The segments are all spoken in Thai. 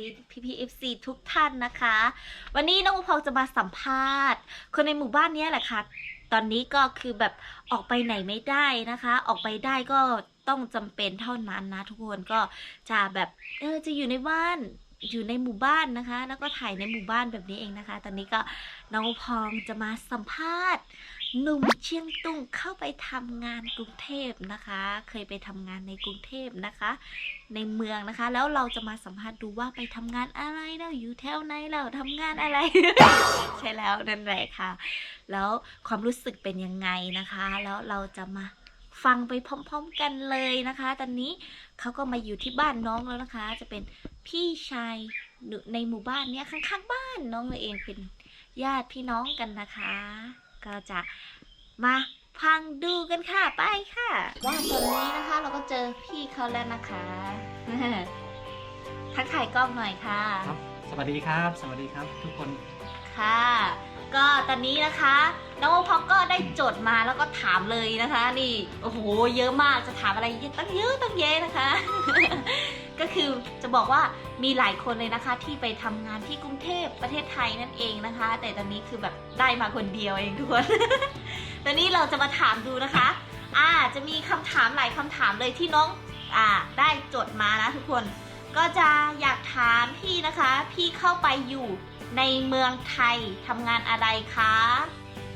ดีพี่พีเอฟซีทุกท่านนะคะ วันนี้น้องอุพองจะมาสัมภาษณ์ คนในหมู่บ้านนี้แหละค่ะ ตอนนี้ก็คือแบบออกไปไหนไม่ได้นะคะ ออกไปได้ก็ต้องจำเป็นเท่านั้นนะทุกคนก็จะแบบเออจะอยู่ในบ้านอยู่ในหมู่บ้านนะคะ แล้วก็ถ่ายในหมู่บ้านแบบนี้เองนะคะ ตอนนี้ก็น้องอุพองจะมาสัมภาษณ์ หนุ่มเชียงตุงเข้าไปทำงานกรุงเทพนะคะ เคยไปทำงานในกรุงเทพนะคะ ในเมืองนะคะ แล้วเราจะมาสัมภาษณ์ดูว่าไปทำงานอะไรเราอยู่แถวไหนเราทำงานอะไร ใช่แล้วนั่นแหละค่ะ แล้วความรู้สึกเป็นยังไงนะคะ แล้วเราจะมาฟังไปพร้อม ๆ กันเลยนะคะ ตอนนี้เขาก็มาอยู่ที่บ้านน้องแล้วนะคะ จะเป็นพี่ชายในหมู่บ้านเนี้ยข้างๆ บ้านน้องเราเองเป็นญาติพี่น้องกันนะคะ ก็จะมาฟังดูกันค่ะ ไปค่ะด้านตรงนี้นะคะเราก็เจอพี่เขาแล้วนะคะ ทักทายกล้องหน่อยค่ะ ครับ สวัสดีครับ สวัสดีครับ ทุกคน ค่ะ ก็ตอนนี้นะคะน้องโอพอก็ได้โจทย์มาแล้วก็ถามเลยนะคะ นี่โอ้โหเยอะมากจะถามอะไรตั้งเยอะตั้งเยอะนะคะ ก็คือจะบอกว่ามีหลายคนเลยนะคะ ที่ไปทำงานที่กรุงเทพประเทศไทยนั่นเองนะคะ แต่ตอนนี้คือแบบได้มาคนเดียวเองทุกคนตอนนี้เราจะมาถามดูนะคะ อ่าจะมีคำถามหลายคำถามเลยที่น้องอ่าได้จดมานะทุกคน ก็จะอยากถามพี่นะคะ พี่เข้าไปอยู่ ในเมืองไทยทำงานอะไรคะ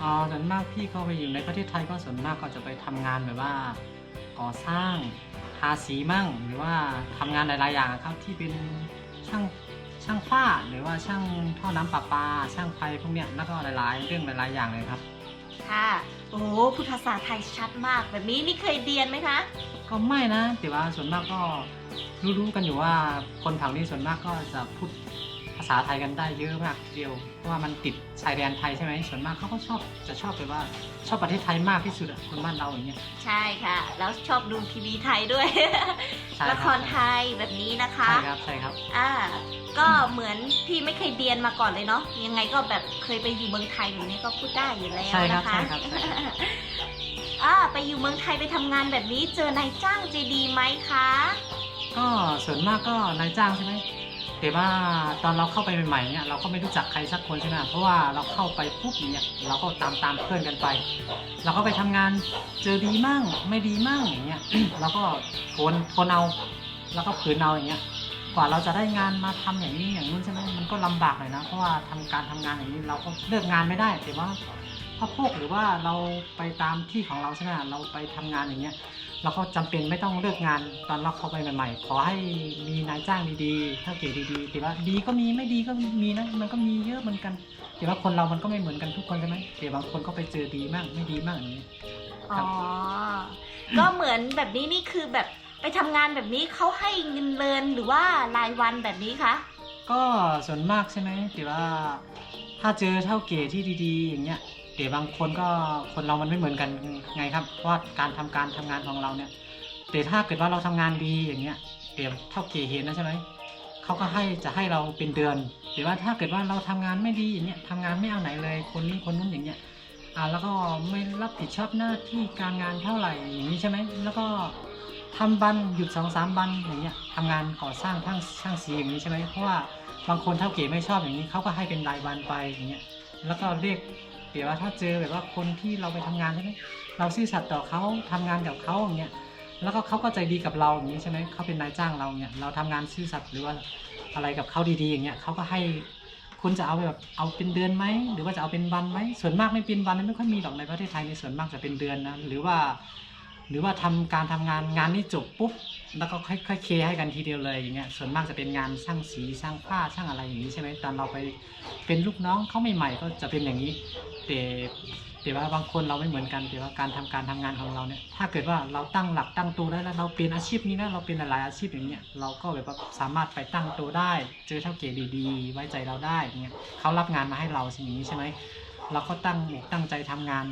อ๋อส่วนมากพี่เข้าไปอยู่ในประเทศไทยก็ส่วนมากก็จะไปทำงานแบบว่า ก่อสร้างทาสีมั่ง หรือว่าทำงานหลายๆอย่างครับที่เป็นช่างช่างฝ้าหรือว่าช่างท่อน้ำประปา ช่างไฟพวกเนี้ยแล้วก็หลายๆ เรื่องหลายๆอย่างเลยครับ ค่ะ โอ้โหพูดภาษาไทยชัดมาก แบบนี้นี่เคยเรียนไหมคะ ก็ไม่นะแต่ว่าส่วนมากก็รู้ๆกันอยู่ว่าคนแถวนี้ส่วนมากก็จะพูดภาษาไทยกันได้เยอะมากทีเดียวเพราะว่ามันติดชายแดนไทยใช่ไหมส่วนมากเขาก็ชอบจะชอบแบบว่าชอบประเทศไทยมากที่สุดอะคนบ้านเราอย่างเงี้ย ใช่ค่ะ แล้วชอบดูทีวีไทยด้วย ใช่ละบครไทยแบบนี้นะคะ ใช่ครับใช่ครับ อ่า ก็เหมือนพี่ไม่เคยเรียนมาก่อนเลยเนาะ ยังไงก็แบบเคยไปอยู่เมืองไทยแบบนี้ก็พูดได้อยู่แล้วใช่ครับนะคะ ใช่ครับใช่ครับ อ่า ไปอยู่เมืองไทยไปทำงานแบบนี้เจอนายจ้างใจดีไหมคะ ก็ส่วนมากก็นายจ้างใช่ไหม แต่ว่าตอนเราเข้าไปใหม่ๆเนี่ยเราก็ไม่รู้จักใครสักคนใช่ไหมเพราะว่าเราเข้าไปปุ๊บเนี่ยเราก็ตามตามเพื่อนกันไป เราก็ไปทำงานเจอดีมั่งไม่ดีมั่งอย่างเงี้ยเราก็ทนทนเอาแล้วก็ฝืนเอาอย่างเงี้ยกว่าเราจะได้งานมาทำอย่างนี้อย่างนู้นใช่ไหมมันก็ลำบากหน่อยนะเพราะว่าทำการทำงานอย่างนี้เราก็เลือกงานไม่ได้แต่ว่า พอพวกหรือว่าเราไปตามที่ของเราใช่ไหมเราไปทำงานอย่างเงี้ยเราก็จำเป็นไม่ต้องเลือกงานตอนเราเข้าไปใหม่ๆ ขอให้มีนายจ้างดีๆเท่าเก๋ดีๆแต่ว่าดีก็มีไม่ดีก็มีนะมันก็มีเยอะเหมือนกันแต่ว่าคนเรามันก็ไม่เหมือนกันทุกคนใช่ไหมแต่บางคนก็ไปเจอดีมากไม่ดีมากอย่างนี้อ๋อก็เหมือนแบบนี้นี่คือแบบไปทำงานแบบนี้เขาให้เงินเดือนหรือว่ารายวันแบบนี้คะก็ส่วนมากใช่ไหมแต่ว่าถ้าเจอเท่าเก๋ที่ดี ๆ อย่างเงี้ย แต่บางคนก็คนเรามันไม่เหมือนกันไงครับ เพราะว่าการทำการทำงานของเราเนี่ย แต่ถ้าเกิดว่าเราทำงานดีอย่างเงี้ยแต่เท่าเกเห็นนะใช่ไหมเขาก็ให้จะให้เราเป็นเดือนแต่ว่าถ้าเกิดว่าเราทำงานไม่ดีอย่างเงี้ยทำงานไม่เอาไหนเลยคนนี้คนนู้นอย่างเงี้ยอ่าแล้วก็ไม่รับผิดชอบหน้าที่การงานเท่าไหร่อย่างนี้ใช่ไหมแล้วก็ทำบันหยุดสองสามบันอย่างเงี้ยทำงานก่อสร้างทั้งช่างสีอย่างนี้ใช่ไหมเพราะว่าบางคนเท่าเก๋ไม่ชอบอย่างนี้เขาก็ให้เป็นรายวันไปอย่างเงี้ยแล้วก็เรียก เดี๋ยวว่าถ้าเจอแบบว่าคนที่เราไปทำงานใช่ไหมเราซื่อสัตย์ต่อเขาทำงานกับเขาอย่างเงี้ยแล้วก็เขาก็ใจดีกับเราอย่างนี้ใช่ไหมเขาเป็นนายจ้างเราเนี่ยเราทำงานซื่อสัตย์หรือว่าอะไรกับเขาดีๆอย่างเงี้ยเขาก็ให้คุณจะเอาแบบเอาเป็นเดือนไหมหรือว่าจะเอาเป็นวันไหมส่วนมากไม่เป็นวันไม่ค่อยมีหรอกในประเทศไทยในส่วนมากจะเป็นเดือนนะหรือว่า หรือว่าทำการทำงานงานนี้จบปุ๊บแล้วก็ค่อยๆเคลียร์ให้กันทีเดียวเลยอย่างเงี้ยส่วนมากจะเป็นงานช่างสีช่างผ้าช่างอะไรอย่างนี้ใช่ไหมตอนเราไปเป็นลูกน้องเขาใหม่ๆก็จะเป็นอย่างนี้แต่แต่ว่าบางคนเราไม่เหมือนกันแต่ว่าการทำการทำงานของเราเนี่ยถ้าเกิดว่าเราตั้งหลักตั้งตัวได้แล้วเราเป็นอาชีพนี้นะเราเป็นหลายๆอาชีพอย่างเงี้ยเราก็แบบว่าสามารถไปตั้งตัวได้ เจอเท่าเก๋ดีๆไว้ใจเราได้อย่างเงี้ยเขารับงานมาให้เราสิ่งนี้ใช่ไหมเราก็ตั้งตั้งใจทำงาน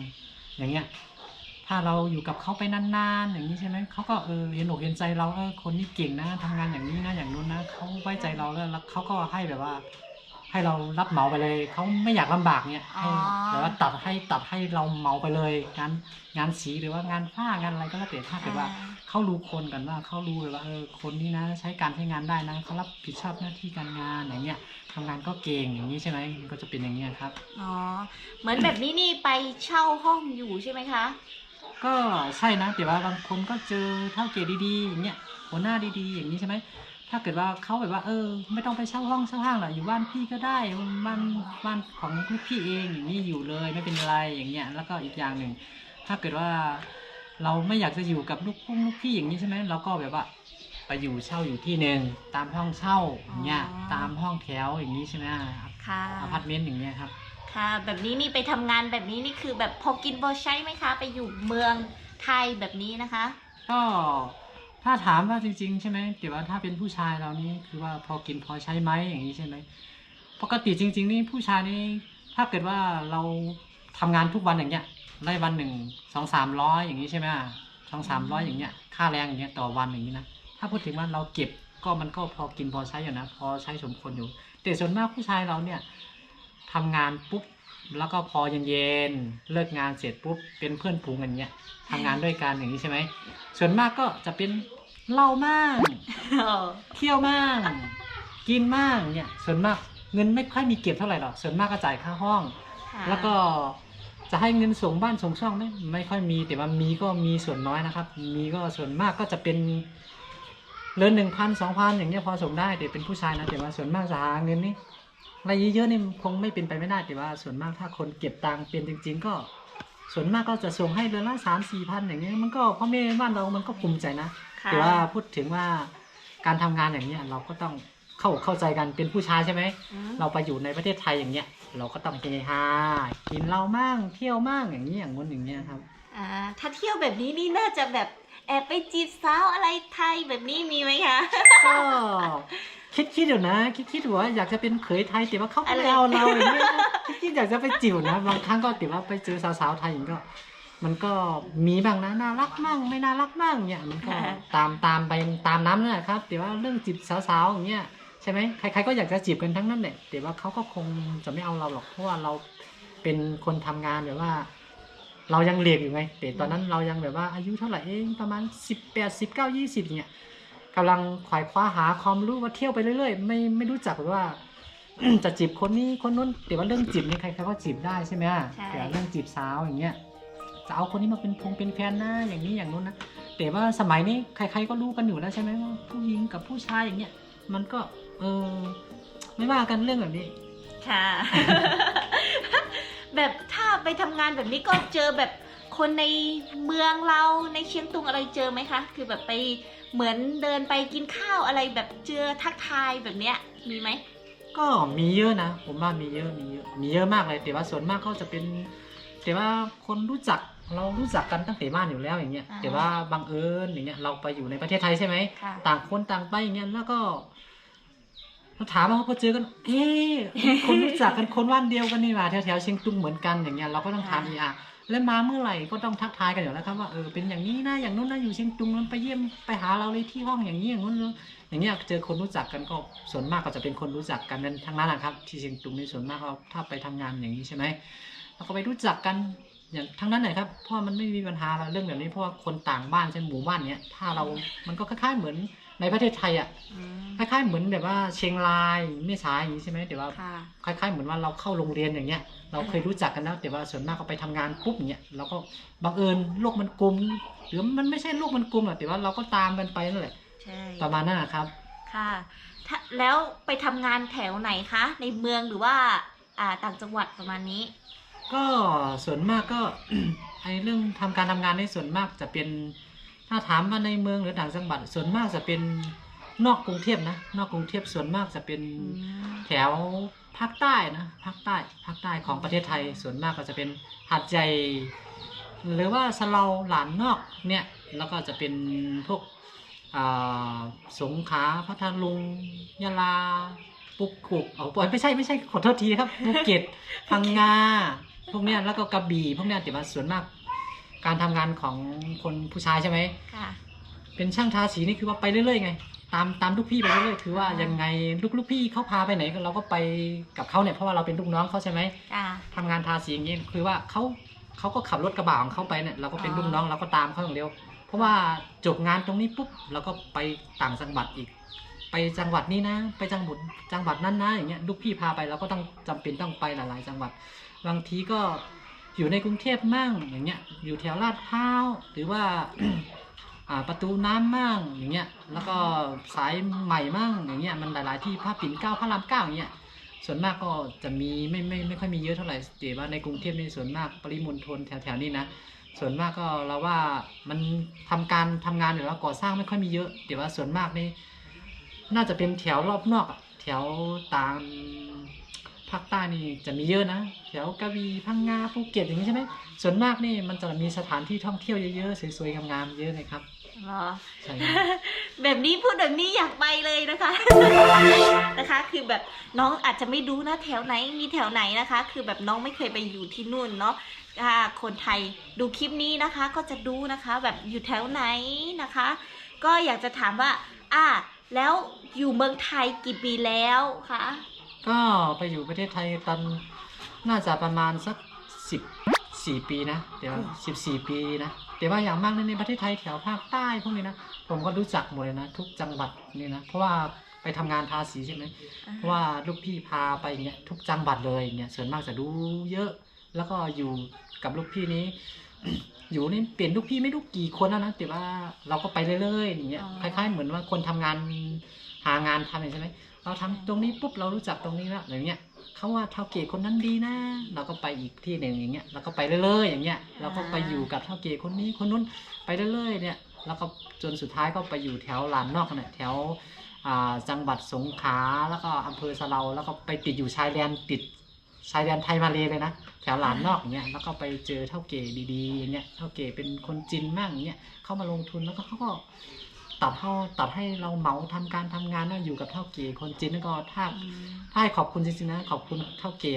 อย่างเงี้ย ถ้าเราอยู่กับเขาไปนานๆอย่างนี้ใช่ไหมเขาก็เออเห็นอกเห็นใจเราเออคนนี้เก่งนะทำงานอย่างนี้นะอย่างนู้นนะเขาไว้ใจเราแล้วแล้วเขาก็ให้แบบว่า ให้เรารับเหมาไปเลยเขาไม่อยากลำบากเนี่ยให้อ๋อแต่ว่าตัดให้ตัดให้เราเหมาไปเลยงานงานสีหรือว่างานผ้างานอะไรก็แล้วแต่ถ้าเกิดว่าเขารู้คนกันว่าเขารู้เลยว่าเออคนนี้นะใช้การใช้งานได้นะเขารับผิดชอบหน้าที่การงานอย่างเงี้ยทำงานก็เก่งอย่างนี้ใช่ไหมมันก็จะเป็นอย่างเงี้ยครับอ๋อเหมือนแบบนี้นี่ไปเช่าห้องอยู่ใช่ไหมคะ ก็ใช่นะแต่ว่าบางคนก็เจอเท่าเกรดดีๆอย่างเงี้ยหัวหน้าดีๆ อย่างนี้ใช่ไหมถ้าเกิดว่าเขาแบบว่าเออ ไม่ต้องไปเช่าห้องเช่าห้างหรอกอยู่บ้านพี่ก็ได้บ้านบ้านของลูกพี่เองอย่างนี้อยู่เลยไม่เป็นไรอย่างเงี้ยแล้วก็อีกอย่างหนึ่งถ้าเกิดว่าเราไม่อยากจะอยู่กับลูกพุ่งลูกพี่อย่างนี้ใช่ไหมเราก็แบบว่าไปอยู่เช่าอยู่ที่หนึ่งตามห้องเช่าอย่างเงี้ยอ๋อตามห้องแถวอย่างนี้ใช่ไหมค่ะ อพาร์ตเมนต์อย่างเงี้ยครับ ค่ะ แบบนี้นี่ไปทำงานแบบนี้นี่คือแบบพอกินพอใช้ไหมคะ ไปอยู่เมืองไทยแบบนี้นะคะ ก็ถ้าถามว่าจริง ๆ ใช่ไหมแต่ว่าถ้าเป็นผู้ชายเรานี่คือว่าพอกินพอใช้ไหมอย่างนี้ใช่ไหมปกติจริง ๆ นี่ผู้ชายนี่ถ้าเกิดว่าเราทำงานทุกวันอย่างเงี้ยได้วันหนึ่งสองสามร้อยอย่างนี้ใช่ไหมสองสามร้อยอย่างเงี้ยค่าแรงอย่างเงี้ยต่อวันอย่างนี้นะถ้าพูดถึงว่าเราเก็บก็มันก็พอกินพอใช้อยู่นะพอใช้สมควรอยู่แต่ส่วนมากผู้ชายเราเนี่ย ทำงานปุ๊บแล้วก็พอเย็นๆเลิกงานเสร็จปุ๊บเป็นเพื่อนฝูงกันเงี้ยทำงานด้วยกันอย่างนี้ใช่ไหมส่วนมากก็จะเป็นเหล้ามากเที่ยวมากกินมากเนี่ยส่วนมากเงินไม่ค่อยมีเก็บเท่าไหร่หรอกส่วนมากก็จ่ายค่าห้องค่ะแล้วก็จะให้เงินส่งบ้านส่งช่องไม่ไม่ค่อยมี แต่ว่ามีก็มีส่วนน้อยนะครับ มีก็ส่วนมากก็จะเป็นเรือนหนึ่งพันสองพันอย่างเงี้ยพอส่งได้แต่เป็นผู้ชายนะแต่ว่าส่วนมากจะหาเงินนี่ อะไรเยอะๆนี่คงไม่เป็นไปไม่ได้แต่ว่า ส่วนมากถ้าคนเก็บตังค์เป็นจริง ๆ ก็ ส่วนมากก็จะส่งให้เดือนละสามสี่พันอย่างเงี้ยมันก็พ่อแม่บ้านเรามันก็ภูมิใจนะค่ะแต่ว่าพูดถึงว่าการทำงานอย่างเนี้ยเราก็ต้องเข้าเข้าใจกันเป็นผู้ชายใช่ไหมอืมเราไปอยู่ในประเทศไทยอย่างเงี้ย เราก็ต้องเฮฮากินเหล้ามั่งเที่ยวมั่งอย่างนี้อย่างงู้นอย่างเงี้ยครับอ่าถ้าเที่ยวแบบนี้นี่น่าจะแบบแอบไปจีบสาวอะไรไทยแบบนี้มีไหมคะก็ คิดคิดอยู่นะ คิดคิดอยู่ว่าอยากจะเป็นเขยไทยแต่ว่าเขาก็อะไรไม่เอาเราอย่างเงี้ยนะคิดคิดอยากจะไปจิ๋วนะบางครั้งก็ติว่าไปเจอสาวๆไทยอย่างก็ มันก็มีบ้างนะน่ารักมั่งไม่น่ารักมั่งเนี่ยมันก็ตามตามไปตามน้ำนั่นแหละครับ แต่ว่าเรื่องจีบสาวๆอย่างเงี้ยใช่ไหมใครๆก็อยากจะจีบกันทั้งนั้นแหละแต่ว่าเขาก็คงจะไม่เอาเราหรอกเพราะว่าเราเป็นคนทำงานแบบว่า เรายังเรียนอยู่ไงแต่ตอนนั้นเรายังแบบว่าอายุเท่าไหร่เองประมาณสิบแปดสิบเก้ายี่สิบเนี่ย กำลังขวายคว้าหาความรู้ว่าเที่ยวไปเรื่อยๆ ไม่ไม่รู้จักว่าจะจีบคนนี้คนนู้นแต่ว่าเรื่องจีบนี่ใครๆก็จีบได้ใช่ไหมใช่แต่เรื่องจีบสาวอย่างเงี้ยจะเอาคนนี้มาเป็นพงเป็นแฟนนะอย่างนี้อย่างนู้นนะแต่ว่าสมัยนี้ใคร ๆก็รู้กันอยู่แล้วใช่ไหมว่าผู้หญิงกับผู้ชายอย่างเงี้ยมันก็เออไม่ว่ากันเรื่องแบบนี้ ค่ะ แบบถ้าไปทำงานแบบนี้ก็เจอแบบคนในเมืองเราในเชียงตุงอะไรเจอไหมคะ คือแบบไป เหมือนเดินไปกินข้าวอะไรแบบเจอทักทายแบบเนี้ยมีไหมก็มีเยอะนะ ผมว่ามีเยอะมีเยอะมีเยอะมากเลย แต่ว่าส่วนมากก็จะเป็น แต่ว่าคนรู้จักเรารู้จักกันตั้งแต่บ้านอยู่แล้วอย่างเงี้ยอ่าแต่ว่าบังเอิญอย่างเงี้ยเราไปอยู่ในประเทศไทยใช่ไหมค่ะต่างคนต่างไปอย่างเงี้ยแล้วก็เราถามว่าพอเจอกัน เอ๊ะคนรู้จักกันคนว่านเดียวกันนี่หว่าแถวแถวๆเชียงตุงเหมือนกันอย่างเงี้ยเราก็ต้องถามอีอะ แล้วมาเมื่อไหร่ก็ต้องทักทายกันอยู่แล้วครับว่าเออเป็นอย่างนี้นะอย่างนู้นนะอยู่เชียงตุงนั้นไปเยี่ยมไปหาเราเลยที่ห้องอย่างนี้อย่างนู้นอย่างเงี้ยเจอคนรู้จักกันก็ส่วนมากก็จะเป็นคนรู้จักกันนั่นทั้งนั้นนะครับ ที่เชียงตุงนี่ส่วนมากก็ถ้าไปทำงานอย่างนี้ใช่ไหมเราก็ไปรู้จักกันอย่างทั้งนั้นเลยครับเพราะมันไม่มีปัญหาเรื่องแบบนี้เพราะว่าคนต่างบ้านเช่นหมู่บ้านเนี้ยถ้าเรามันก็คล้ายๆเหมือน ในประเทศไทยอะอืมคล้ายๆเหมือนแบบว่าเชียงรายแม่สายอย่างนี้ใช่ไหมแต่ว่า ค่ะ คล้าย ๆ เหมือนว่าเราเข้าโรงเรียนอย่างเงี้ย เราเคยรู้จักกันแล้วแต่ว่าส่วนมากก็ไปทำงานปุ๊บอย่างเงี้ยเราก็บังเอิญโลกมันกลมหรือมันไม่ใช่โลกมันกลมหรอกแต่ว่าเราก็ตามกันไปนั่นแหละใช่ประมาณนั้นนะครับ ค่ะถ้าแล้วไปทำงานแถวไหนคะ ในเมืองหรือว่า อ่าต่างจังหวัดประมาณนี้ ก็ส่วนมากก็ ไอเรื่องทำการทำงานในส่วนมากจะเป็น ถ้าถามว่าในเมืองหรือต่างจังหวัดส่วนมากจะเป็นนอกกรุงเทพนะ นอกกรุงเทพส่วนมากจะเป็นแถวภาคใต้นะภาคใต้ภาคใต้ของประเทศไทย ส่วนมากก็จะเป็นหาดใหญ่หรือว่าสะเลาหลานนอกเนี่ยแล้วก็จะเป็นพวกอ่าสงขลาพัทลุงยะลาปุกกุกเอาปล่อยไม่ใช่ไม่ใช่ขอโทษทีครับภูเก็ตพังงาพวกเนี้ยแล้วก็กระบี่พวกเนี้ยแต่ว่าส่วนมาก การทำงานของคนผู้ชายใช่ไหม ค่ะ เป็นช่างทาสีนี่คือว่าไปเรื่อยๆไงไปตามตามลูกพี่ไปเรื่อยๆคือว่าอ่ายัยังไงลูกลูกพี่เขาพาไปไหนเราก็ไปกับเขาเนี่ยเพราะว่าเราเป็นลูกน้องเขาใช่ไหมอ่าทำงานทาสีอย่างนี้คือว่าเขาเขาก็ขับรถกระบะของเขาไปเนี่ยเราก็เป็นอ๋อ ลูกน้องเราก็ตามเขาอย่างเดียว เพราะว่าจบงานตรงนี้ปุ๊บเราก็ไปต่างจังหวัดอีก ไปจังหวัดนี้นะ ไปจังหวัดจังหวัดนั้นนะอย่างเงี้ยลูกพี่พาไปเราก็ต้องจำเป็นต้องไปหลาย ๆ จังหวัด บางทีก็ อยู่ในกรุงเทพมั่งอย่างเงี้ยอยู่แถวลาดพร้าวหรือว่าอ่าประตูน้ำมั่งอย่างเงี้ยแล้วก็สายใหม่มั่งอย่างเงี้ยมันหลาย ๆ ที่พระปิ่นเกล้าพระรามเก้าอย่างเงี้ยส่วนมากก็จะมีไม่ไม่ไม่ค่อยมีเยอะเท่าไหร่แต่ว่าในกรุงเทพนี่ส่วนมากปริมณฑลแถวๆนี้นะส่วนมากก็เราว่ามันทำการทำงานหรือว่าก่อสร้างไม่ค่อยมีเยอะแต่ว่าส่วนมากนี่น่าจะเป็นแถวรอบนอกอะแถวตาม ภาคใต้นี่จะมีเยอะนะแถวกระบี่พังงาภูเก็ตอย่างนี้ใช่ไหมส่วนมากนี่มันจะมีสถานที่ท่องเที่ยวเยอะๆสวยๆงามๆเยอะเลยครับเหรอใช่ครับ แบบนี้พูดแบบนี้อยากไปเลยนะคะ นะคะ คือแบบน้องอาจจะไม่รู้นะแถวไหนมีแถวไหนนะคะ คือแบบน้องไม่เคยไปอยู่ที่นู่นเนาะถ้าคนไทยดูคลิปนี้นะคะ ก็จะดูนะคะ แบบอยู่แถวไหนนะคะ ก็อยากจะถามว่า อ่าแล้วอยู่เมืองไทยกี่ปีแล้วคะ ก็ไปอยู่ประเทศไทยตอนน่าจะประมาณสักสิบสี่ปีนะ เดี๋ยวสิบสี่ปีนะแต่ว่าอย่างมากในประเทศไทยแถวภาคใต้พวกนี้นะ ผมก็รู้จักหมดเลยนะ ทุกจังหวัดนี่นะ เพราะว่าไปทำงานทาสีใช่ไหมเพราะว่าลูกพี่พาไปอย่างเงี้ยทุกจังหวัดเลยอย่างเงี้ยส่วนมากจะดูเยอะ แล้วก็อยู่กับลูกพี่นี้ อยู่นี่เปลี่ยนลูกพี่ไม่รู้กี่คนแล้วนะแต่ว่าเราก็ไปเรื่อยๆอย่างเงี้ยอ๋คอล้ายๆเหมือนว่าคนทำงาน หางานทำอย่างใช่ไหมเราทำตรงนี้ปุ๊บเรารู้จักตรงนี้แล้วอย่างเงี้ยเขาว่าเท่าเก๋คนนั้นดีนะ เราก็ไปอีกที่หนึ่งอย่างเงี้ยเราก็ไปเรื่อยๆอย่างเงี้ยเราก็ไปอยู่กับเท่าเก๋คนนี้คนนู้นไปเรื่อยๆเนี่ยแล้วก็จนสุดท้ายก็ไปอยู่แถวลานนอกเนี่ยแถวจังหวัดสงขลาแล้วก็อำเภอสะเลาแล้วก็ไปติดอยู่ชายแดนติดชายแดนไทยมาเลยเลยนะแถวหลานนอกอย่างเงี้ยแล้วก็ไปเจอเท่าเก๋ดีๆอย่างเงี้ยเท่าเก๋เป็นคนจีนมากอย่างเงี้ยเข้ามาลงทุนแล้วก็เขาก็ ตัดให้ตัดให้เราเหมาทำการทำงานนะอยู่กับเท่าเก๋คนจีนแล้วก็ถ้าอืมถ้าให้ขอบคุณจริงๆนะขอบคุณเท่าเก๋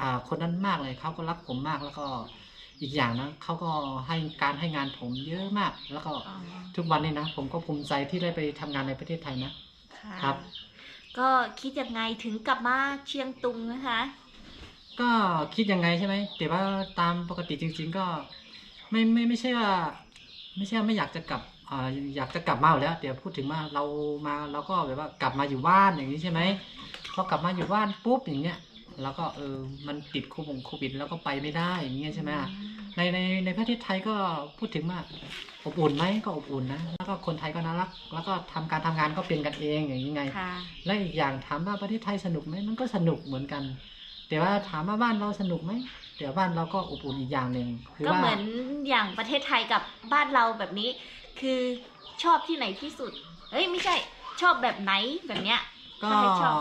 อ่าคนนั้นมากเลยเขาก็รักผมมากแล้วก็อีกอย่างนะเขาก็ให้การให้งานผมเยอะมาก แล้วก็อ๋อทุกวันนี้นะ ผมก็ภูมิใจที่ได้ไปทำงานในประเทศไทยนะค่ะครับ ก็คิดยังไงถึงกลับมาเชียงตุงนะคะ ก็คิดยังไงใช่ไหมแต่ว่าตามปกติจริง ๆ ก็ ไม่ไม่ไม่ใช่ว่า ไม่ใช่ว่าไม่อยากจะกลับ อ่าอยากจะกลับมาอยู่แล้ว เดี๋ยวพูดถึงว่าเรามาเราก็แบบว่ากลับมาอยู่บ้านอย่างนี้ใช่ไหมพอกลับมาอยู่บ้านปุ๊บอย่างเงี้ยแล้วก็เออมันติดโควิดโควิดแล้วก็ไปไม่ได้อย่างเงี้ยใช่ไหมในในในประเทศไทยก็พูดถึงว่าอบอุ่นไหมก็อบอุ่นนะแล้วก็คนไทยก็น่ารัก แล้วก็ทำการทำงานก็เป็นกันเองอย่างนี้ไงค่ะและอีกอย่างถามว่าประเทศไทยสนุกไหมมันก็สนุกเหมือนกัน แต่ว่าถามว่าบ้านเราสนุกไหมเดี๋ยวบ้านเราก็อบอุ่นอีกอย่างหนึ่งคือก็ว่าเหมือนอย่างประเทศไทยกับบ้านเราแบบนี้ คือชอบที่ไหนที่สุดเอ้ยไม่ใช่ชอบแบบไหนแบบเนี้ยก็ก็ให้ชอบ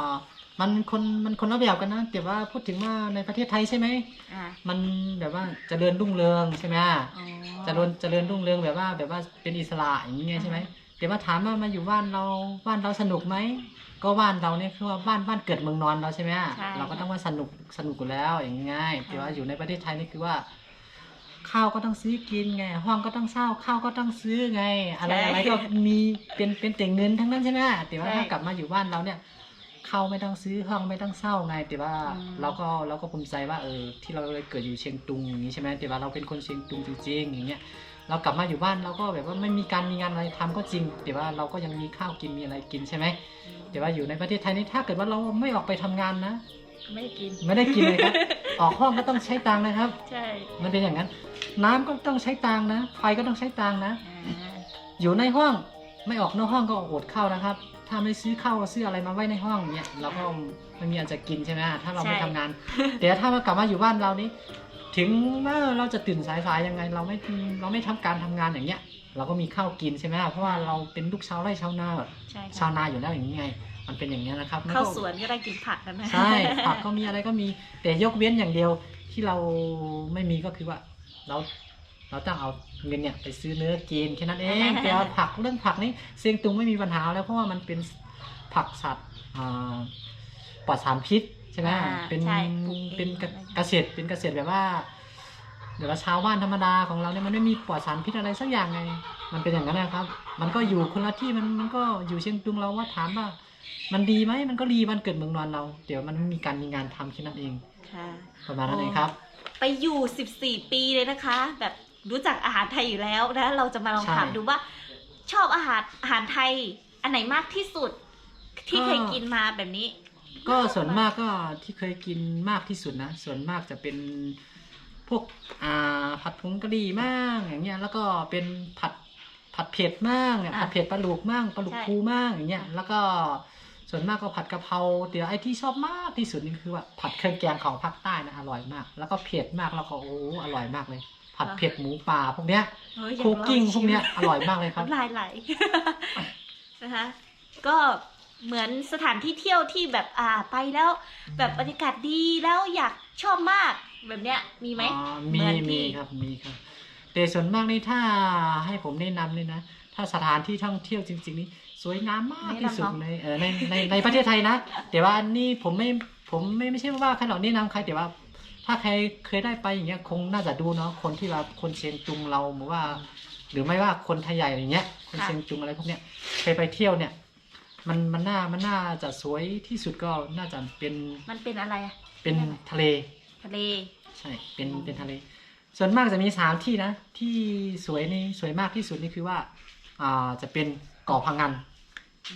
มันคนมันคนละแบบกันนะแต่ว่าพูดถึงว่าในประเทศไทยใช่ไหมอ่ามันแบบว่าเจริญรุ่งเรืองใช่ไหมอ๋อ เจริญเจริญรุ่งเรืองแบบว่า แบบว่าเป็นอิสระอย่างเงี้ยใช่ไหมแต่ว่าถามว่ามาอยู่บ้านเราบ้านเราสนุกไหมก็บ้านเราเนี่ยคือว่าบ้านบ้านเกิดเมืองนอนเราใช่ไหมเราก็ต้องว่าสนุกสนุกอยู่แล้วอย่างง่ายแต่ว่าอยู่ในประเทศไทยนี่คือว่า ข้าวก็ต้องซื้อกินไง ห้องก็ต้องเช่าข้าวก็ต้องซื้อไง อะไรอะไรก็มีเป็นเป็นแต่เงินทั้งนั้นใช่ไหมแต่ว่าถ้ากลับมาอยู่บ้านเราเนี่ยข้าวไม่ต้องซื้อห้องไม่ต้องเช่าไง แต่ว่าเราก็เราก็ภูมิใจว่าเออที่เราเลยเกิดอยู่เชียงตุงอย่างนี้ใช่ไหมแต่ว่าเราเป็นคนเชียงตุงจริงๆอย่างเงี้ยเรากลับมาอยู่บ้านเราก็แบบว่าไม่มีการมีงานอะไรทำก็จริง แต่ว่าเราก็ยังมีข้าวกินมีอะไรกินใช่ไหม แต่ว่าอยู่ในประเทศไทยนี่ถ้าเกิดว่าเราไม่ออกไปทำงานนะ ไม่ได้กิน ไม่ได้กินเลยครับ ออกห้องก็ต้องใช้ตังค์นะครับ ใช่มันเป็นอย่างนั้น น้ำก็ต้องใช้ตังค์นะ ไฟก็ต้องใช้ตังค์นะ อ่าอยู่ในห้องไม่ออกนอกห้องก็อดข้าวนะครับ ถ้าไม่ซื้อข้าวก็ซื้ออะไรมาไว้ในห้องเนี่ยเราก็ไม่มีอันจะกินใช่ไหมถ้าเราไม่ทำงาน แต่ถ้าเรากลับมาอยู่บ้านเรานี่ถึงว่าเราจะตื่นสายๆยังไง เราไม่เราไม่ทำการทำงานอย่างเงี้ย เราก็มีข้าวกินใช่ไหมเพราะว่าเราเป็นลูกชาวไร่ชาวนา ใช่ชาค่ะวนาอยู่แล้วอย่างนี้ไง มันเป็นอย่างนี้ยนะครับเข้าสวนก็ได้กินผักกันนะใช่ผักก็มีอะไรก็มีแต่ยกเว้นอย่างเดียวที่เราไม่มีก็คือว่า เราเราต้องเอาเงินเนี่ยไปซื้อเนื้อกินแค่นั้นเองแต่ว่าผักเรื่องผักนี่เซียงตุงไม่มีปัญหาแล้วเพราะว่ามันเป็นผักสัตว์อ่าปลอดสารพิษใช่ไหมอ่าเป็นใช่ปลูกเองเป็นเกอะไรอย่างเงี้ยเกษตรเป็นเกษตรแบบว่าเดี๋ยวว่าชาวบ้านธรรมดาของเราเนี่ยมันไม่มีปลอดสารพิษอะไรสักอย่างไง มันเป็นอย่างนั้นนะครับ มันก็อยู่คนละที่มันมันก็อยู่เชียงตุงเราว่าถามว่า มันดีไหมมันก็ดีวันเกิดเมืองนอนเรา เดี๋ยวมันไม่มีการมีงานทำแค่นั้นเองค่ะประมาณนั้นเองครับ ไปอยู่ 14 ปีเลยนะคะ แบบรู้จักอาหารไทยอยู่แล้วนะเราจะมาลองใช่ถามดูว่าชอบอาหารอาหารไทย อันไหนมากที่สุด ที่เคยกินมาแบบนี้ ก็ส่วนมากก็ที่เคยกินมากที่สุดนะ ส่วนมากจะเป็นพวกอ่าผัดผงกะหรี่มากอย่างเงี้ย แล้วก็เป็นผัดผัดเผ็ดมากเนี่ยอะผัดเผ็ดปลาลูกมากปลาลูกใช่คูมากอย่างเงี้ยแล้วก็ ส่วนมากก็ผัดกะเพราเดี๋ยวไอ้ที่ชอบมากที่สุดนี่คือว่าผัดเครื่องแกงของภาคใต้นะอร่อยมาก แล้วก็เผ็ดมากแล้วก็โอ้อร่อยมากเลย ผัดเผ็ดหมูป่าพวกเนี้ยเฮ้ยอยาคุกกิ้งลอพวกเนี้ยชิมอร่อยมากเลยครับ น้ำลายไหล นะคะ ก็เหมือนสถานที่เที่ยวที่แบบอ่าไปแล้ว แบบบรรยากาศดีแล้วอยากชอบมากแบบเนี้ยมีไหมอ๋อเหมีมือนมีที่ครับมีครับแต่ส่วนมากนี่ถ้าให้ผมแนะนำเลยนะ ถ้าสถานที่ท่องเที่ยวจริง ๆ นี่ส วยงามมากที่สุดในเออในในในประเทศไทยนะ แต่ว่านี่ผมไม่ผมไม่ไม่ใช่ว่าใครหรอกแนะนำใครแต่ว่า ถ้าใครเคยได้ไปอย่างเงี้ยคงน่าจะดูเนาะคนที่ว่าคนเชียงตุงเราหรือว่า หรือไม่ว่าคนไทยใหญ่อย่างเงี้ย คนค่ะเชียงตุงอะไรพวกเนี้ยเคยไปเที่ยวเนี่ย มันมันน่ามันน่าจะสวยที่สุดก็น่าจะเป็นมันเป็นอะไรอะเป็นทะเลทะเล ใช่เป็นเป็นทะเล ส่วนมากจะมีสามที่นะ ที่สวยนี่สวยมากที่สุดนี่คือว่าอ่าจะเป็นเกาะพังงัน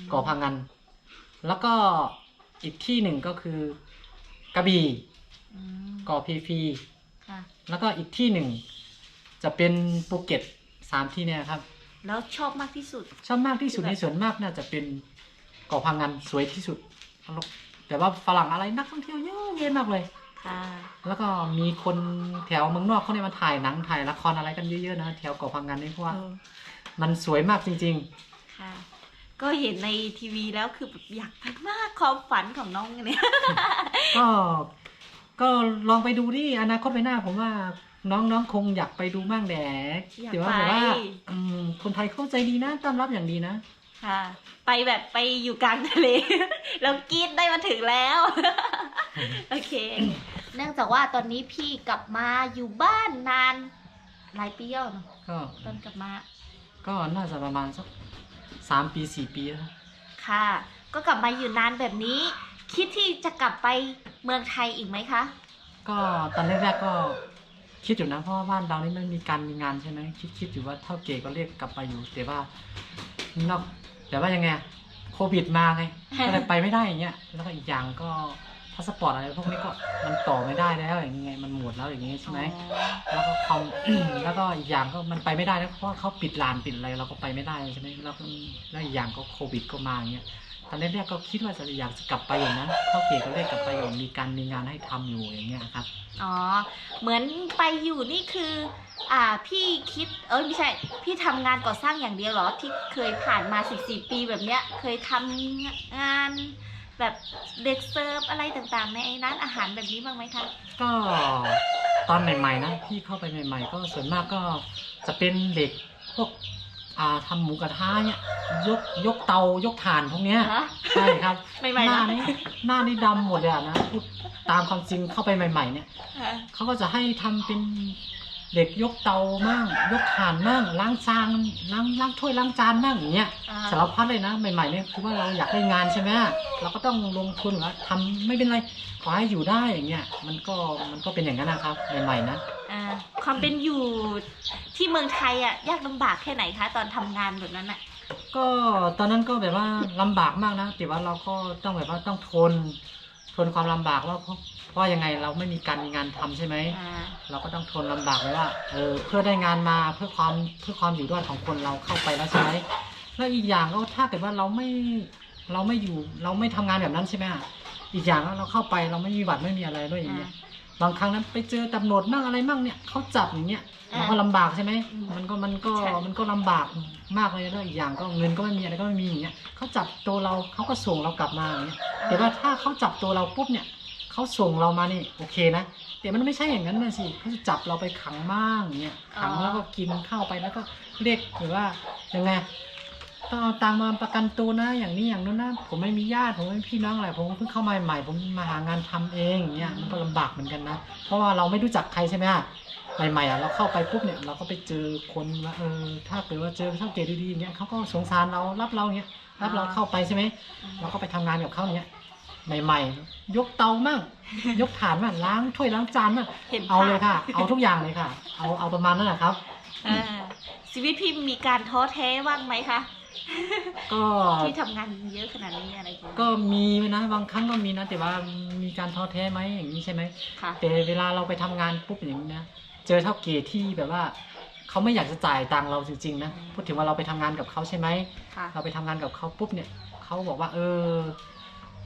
เกาะพังงัน แล้วก็อีกที่หนึ่งก็คือกระบี่อืมเกาะพีพีค่ะ แล้วก็อีกที่หนึ่งจะเป็นภูเก็ตสามที่เนี่ยครับ แล้วชอบมากที่สุด ชอบมากที่สุดคือแบบในส่วนมากน่าจะเป็นเกาะพังงันสวยที่สุด แต่ว่าฝรั่งอะไรนักท่องเที่ยวเยอะแยะมากเลย ค่ะ แล้วก็มีคนแถวเมืองนอกเขาเนี่ยมาถ่ายหนังถ่ายละครอะไรกันเยอะๆนะแถวเกาะพังงันนี่เพราะว่าเออมันสวยมากจริง ค่ะ ก็เห็นในทีวีแล้วคือแบบอยากไปมากความฝันของน้องเนี่ยๆก็ก็ลองไปดูดิอนาคตไปหน้า ผมว่าน้องๆคงอยากไปดูมั่งแดกอยากแต่ว่าไปแบบว่าอืมคนไทยเข้าใจดีนะต้อนรับอย่างดีนะ ค่ะ ไปแบบไปอยู่กลางทะเล แล้วกรีดได้มาถึงแล้ว โอเค เนื่องจากว่าตอนนี้พี่กลับมาอยู่บ้านนาน หลายปีแล้วเนอะก็ตอนกลับมา ก็น่าจะประมาณสัก สามปีสี่ปีแล้วค่ะ ก็กลับมาอยู่นานแบบนี้ คิดที่จะกลับไปเมืองไทยอีกไหมคะ ก็ตอนแรกๆก็คิดอยู่นะเพราะว่าบ้านเรานี่ไม่มีการมีงานใช่ไหมคิดคิดอยู่ว่าเท่าเก๋ก็เรียกกลับไปอยู่แต่ว่านอกแต่ว่ายังไงอะโควิดมาไงก็เลยไปไม่ได้อย่างเงี้ยแล้วก็อีกอย่างก็พาสปอร์ตอะไรพวกนี้ก็มันต่อไม่ได้แล้วอย่างเงี้ยมันหมดแล้วอย่างเงี้ยใช่ไหมแล้วก็ความแล้วก็อีกอย่างก็มันไปไม่ได้แล้วเพราะว่าเขาปิดลานปิดอะไรเราก็ไปไม่ได้ใช่ไหมแล้วก็แล้วอีกอย่างก็โควิดก็มาอย่างเงี้ยตอนแรกๆก็คิดว่าจะอยากจะกลับไปอยู่นะเท่าเก๋ก็เรียกกลับไปอยู่มีการมีงานให้ทำอยู่อย่างเงี้ยครับอ๋อเหมือนไปอยู่นี่คือ อ่าพี่คิดเอ้ยไม่ใช่ พี่ทำงานก่อสร้างอย่างเดียวเหรอที่เคยผ่านมา 14 ปีแบบเนี้ยเคยทำงาน แบบเด็กเซิร์ฟอะไรต่างๆ ในไอ้ร้านอาหารแบบนี้บ้างไหมคะ ก็ตอนใหม่ๆนะพี่เข้าไปใหม่ ๆ ก็ส่วนมากก็จะเป็นเด็กพวกอ่าทำหมูกระทะเนี่ยยกยกเตายกถ่านพวกเนี้ยฮะใช่ครับใหม่หๆน้านะนี่หน้านี่ดำหมดเลยอะนะพูดตามความจริงเข้าไปใหม่ ๆ เนี่ย เขาก็จะให้ทำเป็น เด็กยกเตามั่งยกถ่านมั่งล้างจานล้างล้างถ้วยล้างจานมั่งอย่างเงี้ยอ่า สารพัดเลยนะใหม่ๆเนี่ยคือว่าเราอยากได้งานใช่ไหมเราก็ต้องลงทุนว่าทำไม่เป็นไรขอให้อยู่ได้อย่างเงี้ยมันก็มันก็เป็นอย่างนั้นนะครับใหม่ๆนะ อ่าความเป็นอยู่ที่เมืองไทยอะยากลำบากแค่ไหนคะ ตอนทำงานแบบนั้นอะ ก็ตอนนั้นก็แบบว่าลำบากมากนะแต่ว่าเราก็ต้องแบบว่าต้องทน ทนความลำบากว่าเพราะเพราะยังไงเราไม่มีการมีงานทำใช่ไหมอ่าเราก็ต้องทนลำบากไว้ว่าเออเพื่อได้งานมาเพื่อความเพื่อความอยู่รอดของคนเราเข้าไปแล้วใช่ไหมแล้วอีกอย่างก็ถ้าเกิดว่าเราไม่เราไม่อยู่เราไม่ทำงานแบบนั้นใช่ไหมอีกอย่างแล้วเราเข้าไปเราไม่มีบัตรไม่มีอะไรด้วยอย่างเงี้ย บางครั้งนั้นไปเจอตำรวจมั่งอะไรมั่งเนี่ยเขาจับอย่างเงี้ยอ่ามันก็ลำบากใช่ไหมอืมมันก็มันก็ใช่ มันก็ลำบากมากเลยแล้วอีกอย่างก็เงินก็ไม่มีอะไรก็ไม่มีอย่างเงี้ยเขาจับตัวเราเขาก็ส่งเรากลับมาอย่างเงี้ยแต่ว่าถ้าเขาจับตัวเราปุ๊บเนี่ยเขาส่งเรามานี่โอเคนะแต่มันไม่ใช่อย่างนั้นนะสิเขาจะจับเราไปขังบ้างอย่างเงี้ยขังอ๋อแล้วก็กินข้าวไปแล้วก็เรียกหรือว่ายังไง ต้องเอาตังค์มาประกันตัวนะ อย่างนี้อย่างนู้นนะผมไม่มีญาติผมไม่มีพี่น้องอะไรผมเพิ่งเข้ามาใหม่ผมมาหางานทำเองอย่างเงี้ยมันก็ลำบากเหมือนกันนะ เพราะว่าเราไม่รู้จักใครใช่ไหมอะใหม่ๆอะเราเข้าไปปุ๊บเนี่ยเราก็ไปเจอคนว่าเออถ้าเกิดว่าเจอเท่าเกตดีๆอย่างเงี้ยเขาก็สงสารเรารับเราเงี้ยรับเราเข้าไปใช่ไหมเราก็ไปทำงานกับเขาเนี้ยใหม่ๆ ยกเตามั่งยกถาดมั่งล้างถ้วยล้างจานมั่งเห็นเอาเลยภาพค่ะ เอาทุกอย่างเลยค่ะ เอาเอาประมาณนั้นแหละครับอ่าชีวิตพี่มีการท้อแท้บ้างไหมคะ ก็ที่ทำงานเยอะขนาดนี้อะไรอย่างเงี้ยก็มีนะบางครั้งก็มีนะ แต่ว่ามีการท้อแท้ไหมอย่างนี้ใช่ไหมค่ะแต่เวลาเราไปทำงานปุ๊บอย่างนี้นะเจอเท่าเกตที่แบบว่าเขาไม่อยากจะจ่ายตังค์เราจริงๆนะพูดถึงว่าเราไปทำงานกับเขาใช่ไหม ค่ะเราไปทำงานกับเขาปุ๊บเนี่ยเขาบอกว่าเออ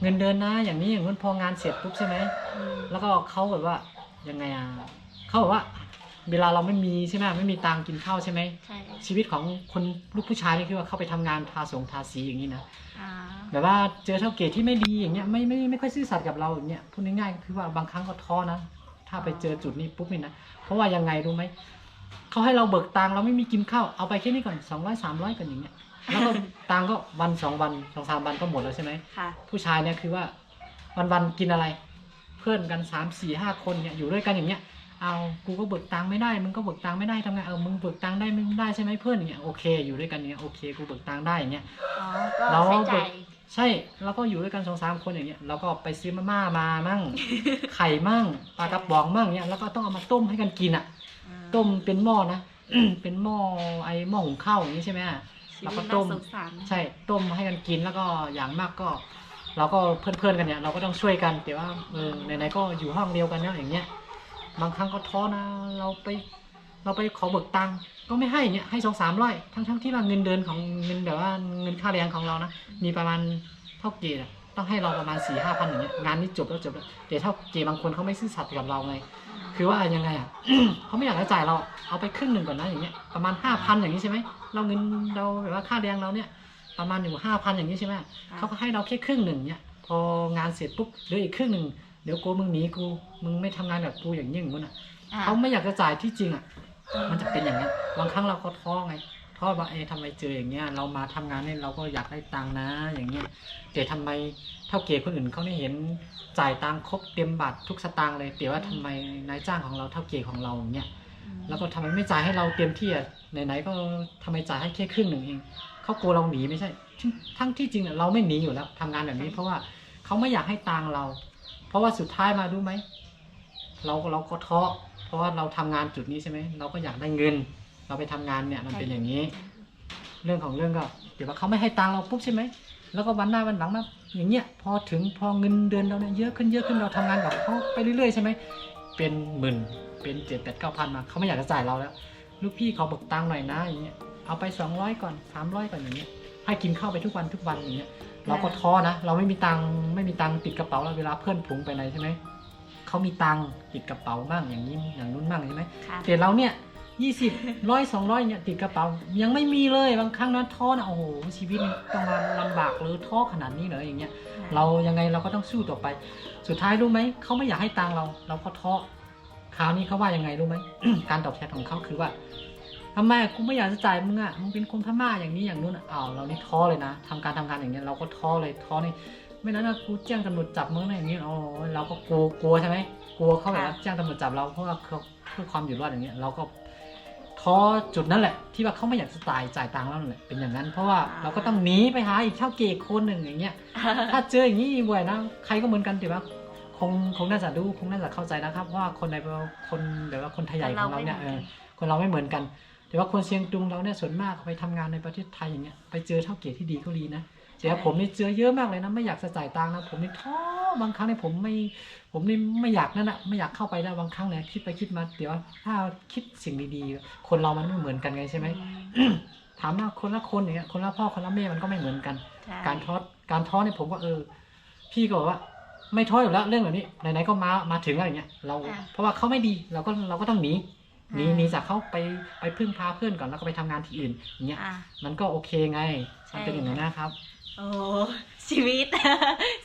เงินเดือนนะ อย่างนี้อย่างนู้นพองานเสร็จปุ๊บใช่ไหม อืมแล้วก็เขาแบบว่ายังไงอะเขาบอกว่า เวลาเราไม่มีใช่ไหมไม่มีตังค์กินข้าวใช่ไหมใช่ชีวิตของคนลูกผู้ชายนี่คือว่าเข้าไปทำงานทาสงทาสีอย่างนี้นะอ่าแบบว่าเจอเท่าเกตที่ไม่ดีอย่างเงี้ยไม่ไม่ไม่ค่อยซื่อสัตย์กับเราอย่างเงี้ยพูดง่ายๆคือว่าบางครั้งก็ท้อนะถ้าไปเจอจุดนี้ปุ๊บนี่นะเพราะว่ายังไงรู้ไหมเขาให้เราเบิกตังค์เราไม่มีกินข้าวเอาไปแค่นี้ก่อนสองร้อยสามร้อยกันอย่างเงี้ยแล้วก็ตังค์ก็วันสองวันสองสามวันก็หมดแล้วใช่ไหม ค่ะ ผู้ชายเนี่ยคือว่าวันวันๆกินอะไร เพื่อนกันสามสี่ห้าคนเนี่ยอยู่ด้วยกันอย่างเงี้ย เอากูก็เบิกตังค์ไม่ได้มึงก็เบิกตังค์ไม่ได้ทำไงเออมึงเบิกตังค์ได้มึงได้ใช่ไหมเพื่อนอย่างเงี้ยโอเค อยู่ด้วยกันอย่างเงี้ยโอเคกูเบิกตังค์ได้อย่างเงี้ย อ๋อก็เราใช้จ่ายใช่แล้วก็อยู่ด้วยกันสองสามคนอย่างเงี้ยเราก็ไปซื้อมาม่ามามั่ง ไข่มั่งปลากระป๋องมั่งเงี้ยแล้วก็ต้องเอามาต้มให้กันกินอะอืต้มเป็นหม้อนะ เป็นหม้อไอหม้อหุงข้าวอย่างนี้ใช่ไหมอะชีแล้ววิก็ตต้น่ามสงสารใช่ต้มให้กันกินแล้วก็อย่างมากก็ เราก็เพื่อนๆกันเนี่ยเราก็ต้องช่วยกันแต่ว่าเออไหนๆก็อยู่ห้องเดียวกันเนาะอย่างเงี้ย บางครั้งก็ท้อนะ เราไปเราไปขอเบิกตังค์ก็ไม่ให้เนี่ยให้สองสามร้อยทั้งทั้งที่ว่าเงินเดือนของเงินแบบว่าเงินค่าแรงของเรานะมีประมาณเท่าเกตอะต้องให้เราประมาณสี่ห้าพันอย่างเงี้ยงานนี้จบแล้วจบแล้วแต่เท่าเกตบางคนเขาไม่ซื่อสัตย์กับเราไงคือว่ายังไงอะเขาไม่อยากจะจ่ายเราเอาไปครึ่งหนึ่งก่อนนะอย่างเงี้ยประมาณห้าพันอย่างนี้ใช่ไหมเราเงินเราแบบว่าค่าแรงเราเนี่ยประมาณอยู่ห้าพันอย่างนี้ใช่ไหมเขาก็ให้เราแค่ครึ่งหนึ่งเนี่ยพองานเสร็จปุ๊บเหลืออีกครึ่งหนึ่ง เดี๋ยวกูมึงหนีกูมึงไม่ทำงานกับกูอย่างนี้อย่างนู้นอะอ่าเขาไม่อยากจะจ่ายที่จริงอะ มันจะเป็นอย่างนี้นบางครั้งเราก็ท้อไงท้อว่าเอ๊ะทำไมเจออย่างเงี้ย เรามาทำงานเนี่ยเราก็อยากได้ตังค์นะ อย่างเงี้ยแต่ทำไมเท่าเก๋คนอื่นเขาไม่เห็นจ่ายตังค์ครบเต็มบัตรทุกสตางค์เลยแต่ว่าทำไมนายจ้างของเราเท่าเก๋ของเราอย่างเงี้ยอืมแล้วก็ทำไมไม่จ่ายให้เราเต็มที่อะไหนๆก็ทำไมจ่ายให้แค่ครึ่งหนึ่งเองเขากลัวเราหนีไม่ใช่ ทั้งทั้งที่จริงอะเราไม่หนีอยู่แล้วทำงานแบบนี้เพราะว่าเขาไม่อยากให้ตังค์เราเพ ราะว่าสุดท้ายมารู้ไหมเราเราก็ท้อเพราะว่าเราทำงานจุดนี้ใช่ไหมเราก็อยากได้เงิน เราไปทำงานเนี่ยมันเป็นอย่างนี้ เรื่องของเรื่องก็เดี๋ยวว่าเขาไม่ให้ตังเราปุ๊บใช่ไหมแล้วก็วันหน้าวันหลังมาอย่างเงี้ยพอถึงพอเงินเดือนเราเนี่ยเยอะขึ้นเยอะขึ้นเราทำงานกับเขาไปเรื่อยๆใช่ไหมเป็นหมื่นเป็นเจ็ดแปดเก้าพันมาเขาไม่อยากจะจ่ายเราแล้ว ลูกพี่ขอเบิกตังหน่อยนะอย่างเงี้ยเอาไปสองร้อยก่อนสามร้อยก่อนอย่างเงี้ยให้กินข้าวไปทุกวันทุกวันอย่างเงี้ย เราก็ท้อนะ เราไม่มีตังค์ไม่มีตังค์ติดกระเป๋าเราเวลาเพื่อนผงไปไหนใช่ไหมเขามีตังค์ติดกระเป๋าบ้างอย่างนี้อย่างนู้นบ้างใช่ไหมค่ะแต่เราเนี่ยยี่สิบร้อยสองร้อยเนี่ยติดกระเป๋า ยังไม่มีเลยบางครั้งนะท้อนะโอ้โหชีวิตมันต้องมาลำบากหรือท้อขนาดนี้เหรออย่างเงี้ย เรายังไงเราก็ต้องสู้ต่อไป สุดท้ายรู้ไหมเขาไม่อยากให้ตังค์เรา เราก็ท้อคราวนี้เขาว่ายังไงรู้ไหมการตอบแทนของเขาคือว่า ทำไมกูไม่อยากจะจ่ายมึงอะ มึงเป็นคนพม่าอย่างนี้อย่างนู้นอะอ้าวเรานี่ท้อเลยนะทำการทำงานอย่างเงี้ยเราก็ท้อเลยท้อนี่ไม่นั้นนะกูแจ้งตำรวจจับมึงนะอย่างนี้อ๋อเราก็กลัวกลัวใช่ไหมกลัวเขาแบบว่าแจ้งตำรวจจับเราเพราะว่าเขาเพื่อความอยู่รอดอย่างเงี้ยเราก็ท้อจุดนั้นแหละ ที่ว่าเขาไม่อยากจะจ่ายจ่ายตังค์เรานั่นแหละเป็นอย่างนั้น เพราะว่าเราก็ต้องหนีไปหาอีกเช่าเกย์คนหนึ่งอย่างเงี้ยถ้าเจออย่างนี้บ่อยนะใครก็เหมือนกันแต่ว่าคงคงน่าจะดูคงน่าจะเข้าใจนะครับว่าคนในคนแบบว่าคนไทยใหญ่ของเราเนี่ยเออคนเราไม่เหมือนกัน แต่ว่าคนเชียงตุงเราเนี่ยส่วนมากไปทำงานในประเทศไทยอย่างเงี้ยไปเจอเท่าเกียรที่ดีก็ดีนะแต่ว่าผมนี่เจอเยอะมากเลยนะไม่อยากจะจ่ายตังค์นะผมนี่ท้อบางครั้งเนี่ยผมไม่ผมนี่ไม่อยากนั่นนะไม่อยากเข้าไปแล้วบางครั้งเนี่ยคิดไปคิดมาเดี๋ยวถ้าคิดสิ่งดีๆ คนเรามันไม่เหมือนกันไงใช่ไหมถามว่าคนละคนอย่างเงี้ยคนละพ่อคนละแม่มันก็ไม่เหมือนกันใช่การท้อการท้อเนี่ยผมก็เออ พี่ก็บอกว่าไม่ท้ออยู่แล้วเรื่องแบบนี้ไหนๆก็มามาถึงอะไรเงี้ยเราอะเพราะว่าเขาไม่ดีเราก็เราก็ต้องหนี หนีอ่าหนีจากเขาไปไปพึ่งพาเพื่อนก่อนแล้วก็ไปทำงานที่อื่นอย่างเงี้ย อะ มันก็โอเคไงมันเป็นอย่างนั้นนะครับโอ้ชีวิต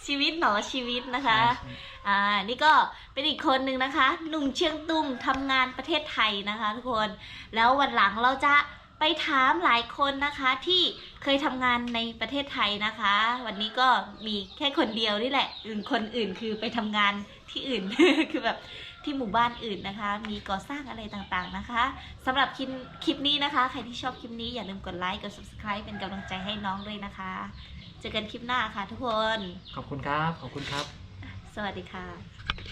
ชีวิตหนอชีวิตนะคะ ใช่ อ่า นี่ก็เป็นอีกคนหนึ่งนะคะ หนุ่มเชียงตุงทำงานประเทศไทยนะคะ ทุกคน แล้ววันหลังเราจะไปถามหลายคนนะคะ ที่เคยทำงานในประเทศไทยนะคะ วันนี้ก็มีแค่คนเดียวนี่แหละ อื่นคนอื่นคือไปทำงานที่อื่น คือแบบ ที่หมู่บ้านอื่นนะคะ มีก่อสร้างอะไรต่างๆนะคะสำหรับคลิปคลิปนี้นะคะ ใครที่ชอบคลิปนี้อย่าลืมกดไลค์กด subscribe เป็นกำลังใจให้น้องด้วยนะคะ เจอกันคลิปหน้าค่ะทุกคน ขอบคุณครับ ขอบคุณครับ สวัสดีค่ะ